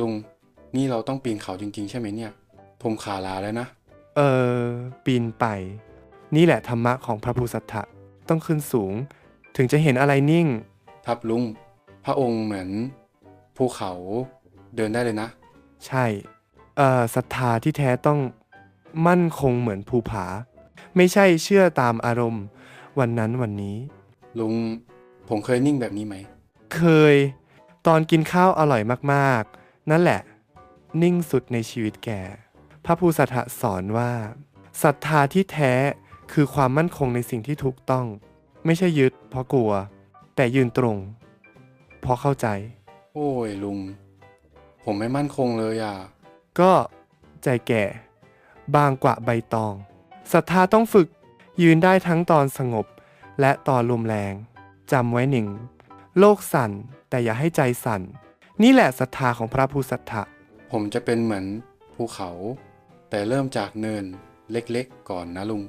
ลุง นี่เราต้องปีนเขาจริง ๆ ใช่ไหมเนี่ย ผมขาลาแล้วนะ เออ ปีนไป นี่แหละธรรมะของพระภูสัทธะต้องขึ้นสูง ถึงจะเห็นอะไรนิ่งครับลุง พระองค์เหมือนภูเขาเดินได้เลยนะ ใช่ เอ่อศรัทธาที่แท้ต้องมั่นคงเหมือนภูผา ไม่ใช่เชื่อตามอารมณ์ วันนั้นวันนี้ ลุง ผมเคยนิ่งแบบนี้ไหม เคย ตอนกินข้าวอร่อยมากๆ นั่นแหละ นิ่งสุดในชีวิตแก พระภูสัทธะสอนว่าศรัทธาที่แท้คือความมั่นคงในสิ่งที่ถูกต้อง ไม่ใช่ยึดเพราะกลัว แต่ยืนตรง เพราะเข้าใจ โอ้ยลุง ผมไม่มั่นคงเลยอะ ก็ใจแก่ บางกว่าใบตองศรัทธาต้องฝึกยืนได้ทั้งตอนสงบ และตอนลมแรงจำไว้หนึ่ง โลกสั่นแต่อย่าให้ใจสั่น นี่แหละศรัทธาของพระภูสัทธะ ผมจะเป็นเหมือนภูเขา แต่เริ่มจากเนินเล็กๆ ก่อนนะลุง